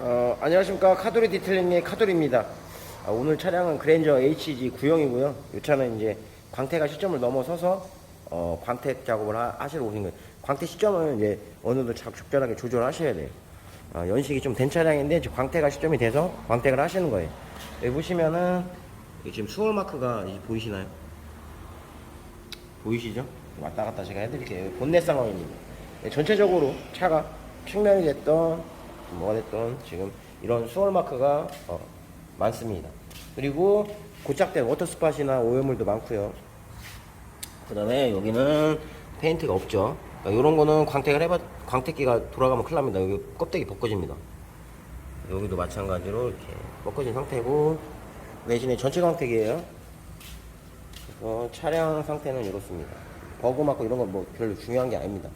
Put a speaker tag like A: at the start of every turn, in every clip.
A: 어, 안녕하십니까 카도리 디테일링의 카도리입니다. 아, 오늘 차량은 그랜저 HG 구형이고요. 이 차는 이제 광택가 시점을 넘어서서 어, 광택 작업을 하, 시러 오신 거예요. 광택 시점을 이제 어느 정도 적- 적절하게 조절하셔야 돼요. 아, 연식이 좀 된 차량인데 이제 광택가 시점이 돼서 광택을 하시는 거예요. 여기 보시면은 지금 수월 마크가 보이시나요? 보이시죠? 왔다 갔다 제가 해드릴게요. 본넷 상황입니다. 네, 전체적으로 차가 측면이 됐던 뭐가 됐던 지금 이런 수월 마크가 어, 많습니다. 그리고 고착된 워터 스팟이나 오염물도 많고요. 그 다음에 여기는 페인트가 없죠. 그러니까 이런 거는 광택을 해봐, 광택기가 돌아가면 큰일 납니다. 여기 껍데기 벗겨집니다. 여기도 마찬가지로 이렇게 벗겨진 상태고, 대신에 전체 광택이에요. 그래서 차량 상태는 이렇습니다. 버그 맞고 이런 건 뭐 별로 중요한 게 아닙니다.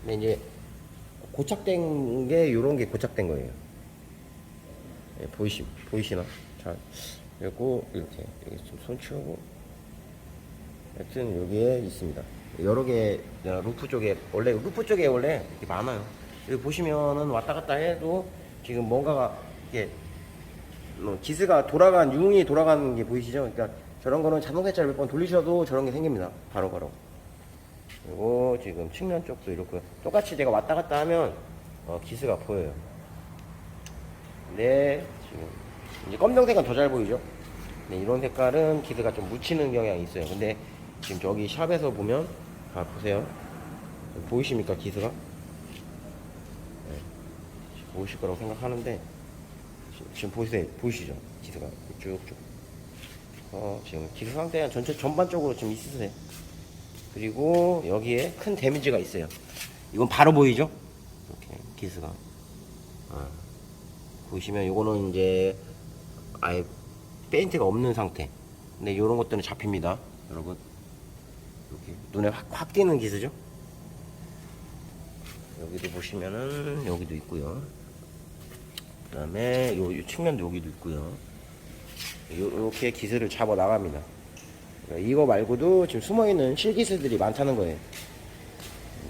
A: 근데 이제 고착된 게 이런 게 고착된 거예요. 예, 보이시 보이시나? 잘 그리고 이렇게 여기 좀손 치우고 하여튼 여기에 있습니다. 여러 개 어, 루프 쪽에 원래 루프 쪽에 원래 이렇게 많아요. 여기 보시면은 왔다 갔다 해도 지금 뭔가가 이게 뭐 기스가 돌아간 융이 돌아가는 게 보이시죠? 그러니까 저런 거는 자동세차를 몇 번 돌리셔도 저런 게 생깁니다. 바로바로. 그리고 지금 측면 쪽도 이렇고요. 똑같이 제가 왔다 갔다 하면 어, 기스가 보여요. 근데 지금 이제 검정색은 더 잘 보이죠? 네, 이런 색깔은 기스가 좀 묻히는 경향이 있어요. 근데 지금 저기 샵에서 보면 아 보세요. 보이십니까 기스가? 네, 보이실 거라고 생각하는데 지- 지금 보이세요? 보이시죠? 기스가 쭉쭉. 어, 지금 기스 상태가 전체 전반적으로 좀 있으세요. 그리고 여기에 큰 데미지가 있어요. 이건 바로 보이죠? 이렇게 기스가. 아, 보시면 이거는 이제 아예 페인트가 없는 상태. 근데 이런 것들은 잡힙니다, 여러분. 이렇게 눈에 확, 확 띄는 기스죠? 여기도 보시면은 여기도 있고요. 그 다음에 요, 요 측면도 여기도 있고요. 요- 요렇게 기스를 잡아 나갑니다. 그러니까 이거 말고도 지금 숨어 있는 실기스들이 많다는 거예요.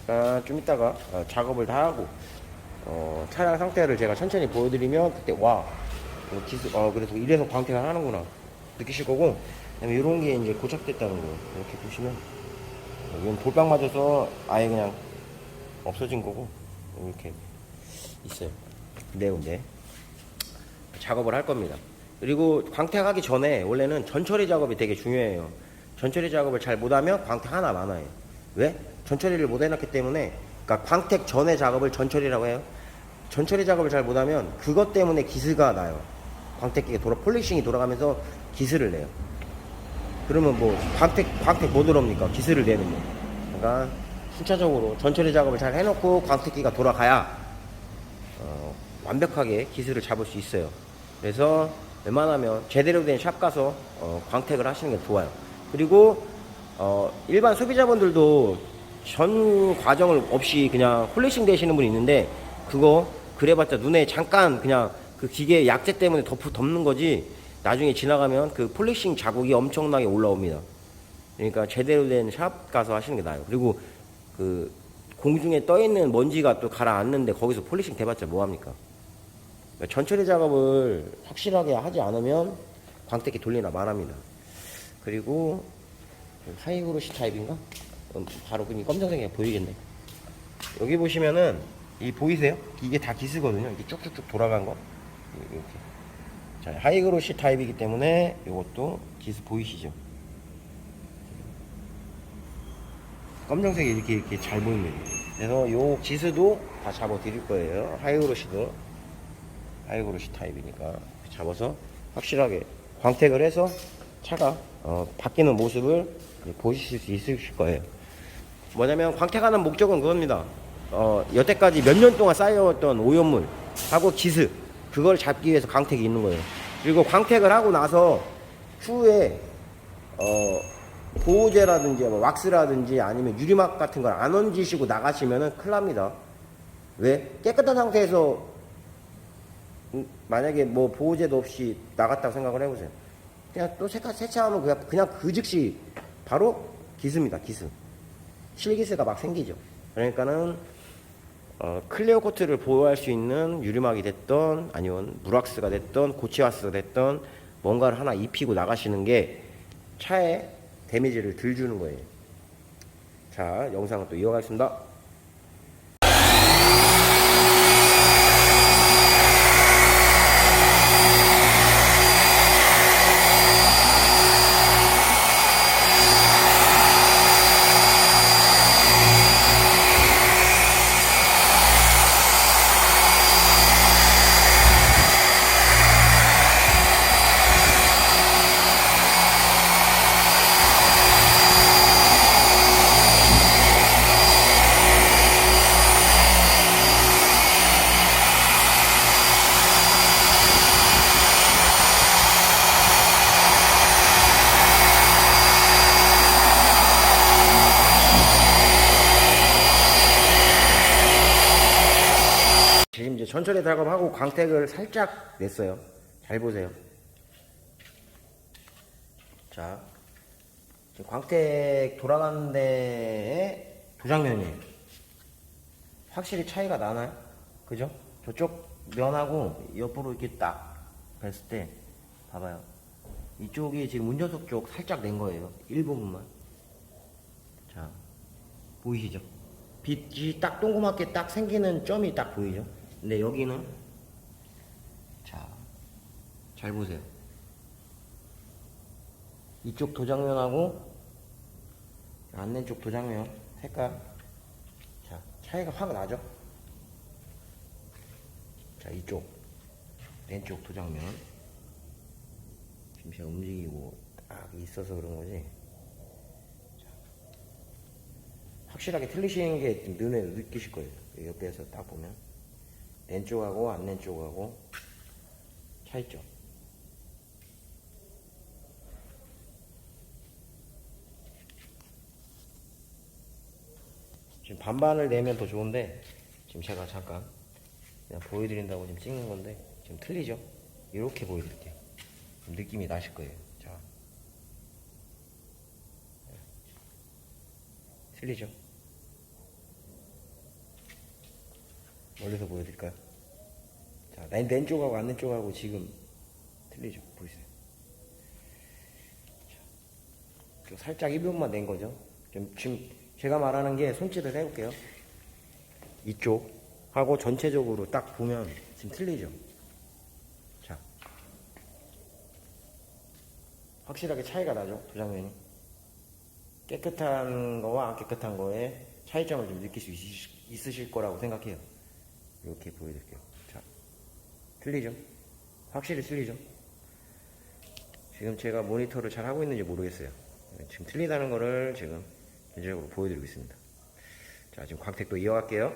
A: 그러니까 좀 이따가 어, 작업을 다 하고 어, 차량 상태를 제가 천천히 보여드리면 그때 와 어, 기스 어 그래서 이래서 광택을 하는구나 느끼실 거고 이런 게 이제 고착됐다는 거 이렇게 보시면 이건 돌빵 맞아서 아예 그냥 없어진 거고 이렇게 있어요. 네 군데 작업을 할 겁니다. 그리고 광택하기 전에 원래는 전처리 작업이 되게 중요해요. 전처리 작업을 잘 못하면 광택 하나 많아요. 왜? 전처리를 못 해놨기 때문에 그러니까 광택 전에 작업을 전처리라고 해요. 전처리 작업을 잘 못하면 그것 때문에 기스가 나요. 광택기가 돌아 폴리싱이 돌아가면서 기스를 내요. 그러면 뭐 광택 광택 못 들어옵니까? 기스를 내는 거. 그러니까 순차적으로 전처리 작업을 잘 해놓고 광택기가 돌아가야 어, 완벽하게 기술을 잡을 수 있어요. 그래서 웬만하면 제대로 된 샵 가서 어, 광택을 하시는 게 좋아요. 그리고 어, 일반 소비자분들도 전 과정을 없이 그냥 홀리싱 되시는 분이 있는데 그거 그래봤자 눈에 잠깐 그냥 그 기계 약재 때문에 덮, 덮는 거지 나중에 지나가면 그 폴리싱 자국이 엄청나게 올라옵니다. 그러니까 제대로 된 샵 가서 하시는 게 나아요. 그리고 그 공중에 떠 있는 먼지가 또 가라앉는데 거기서 폴리싱 대봤자 뭐 합니까? 그러니까 전처리 작업을 확실하게 하지 않으면 광택기 돌리나 말합니다. 그리고 하이그로시 타입인가? 음, 바로 그니 검정색이 보이겠네. 여기 보시면은 이 보이세요? 이게 다 기스거든요. 이게 쭉쭉쭉 돌아간 거 이렇게. 자, 하이그로시 타입이기 때문에 이것도 기스 보이시죠? 검정색이 이렇게 이렇게 잘 보입니다. 그래서 요 기스도 다 잡아 드릴 거예요. 하이그로시도 하이그로시 타입이니까 잡아서 확실하게 광택을 해서 차가 어, 바뀌는 모습을 보실 수 있으실 거예요. 뭐냐면 광택하는 목적은 그겁니다. 어, 여태까지 몇 년 동안 쌓여왔던 오염물 하고 기스 그걸 잡기 위해서 광택이 있는 거예요. 그리고 광택을 하고 나서 추후에 어, 보호제라든지 뭐 왁스라든지 아니면 유리막 같은 걸 안 얹으시고 나가시면은 큰일 납니다. 왜? 깨끗한 상태에서 음, 만약에 뭐 보호제도 없이 나갔다고 생각을 해보세요. 그냥 또 세차, 세차하면 그냥, 그냥 그 즉시 바로 기스입니다, 기스. 실기스가 막 생기죠. 그러니까는, 어, 클리어 코트를 보호할 수 있는 유리막이 됐던 아니면 무락스가 됐던 고치와스가 됐던 뭔가를 하나 입히고 나가시는 게 차에 데미지를 덜 주는 거예요. 자, 영상을 또 이어가겠습니다. 지금 이제 전철에 작업하고 광택을 살짝 냈어요. 잘 보세요. 자, 광택 돌아가는 데에 도장면이에요. 확실히 차이가 나나요? 그죠? 저쪽 면하고 옆으로 이렇게 딱 뵀을 때 봐봐요. 이쪽이 지금 운전석 쪽 살짝 낸 거예요. 일부분만. 자, 보이시죠? 빛이 딱 동그랗게 딱 생기는 점이 딱 보이죠? 근데 여기는 자, 잘 보세요. 이쪽 도장면하고 안낸 쪽 도장면 색깔 자, 차이가 확 나죠? 자, 이쪽 왼쪽 도장면 지금 제가 움직이고 딱 있어서 그런 거지 확실하게 틀리시는 게 눈에 느끼실 거예요. 그 옆에서 딱 보면 왼쪽하고 안낸 쪽하고 차이점. 지금 반반을 내면 더 좋은데 지금 제가 잠깐 그냥 보여드린다고 지금 찍는 건데 지금 틀리죠? 이렇게 보여드릴게요. 좀 느낌이 나실 거예요. 자, 틀리죠? 멀리서 보여드릴까요? 자, 왼, 왼쪽하고 안왼 쪽하고 지금 틀리죠? 보이세요? 자, 좀 살짝 1분만 낸 거죠? 좀, 지금 제가 말하는 게 손짓을 해볼게요. 이쪽 하고 전체적으로 딱 보면 지금 틀리죠? 자, 확실하게 차이가 나죠? 두 장면이. 깨끗한 거와 안 깨끗한 거에 차이점을 좀 느낄 수 있으실 거라고 생각해요. 이렇게 보여드릴게요. 자, 틀리죠? 확실히 틀리죠? 지금 제가 모니터를 잘 하고 있는지 모르겠어요. 지금 틀리다는 거를 지금 전체적으로 보여드리고 있습니다. 자, 지금 광택도 이어갈게요.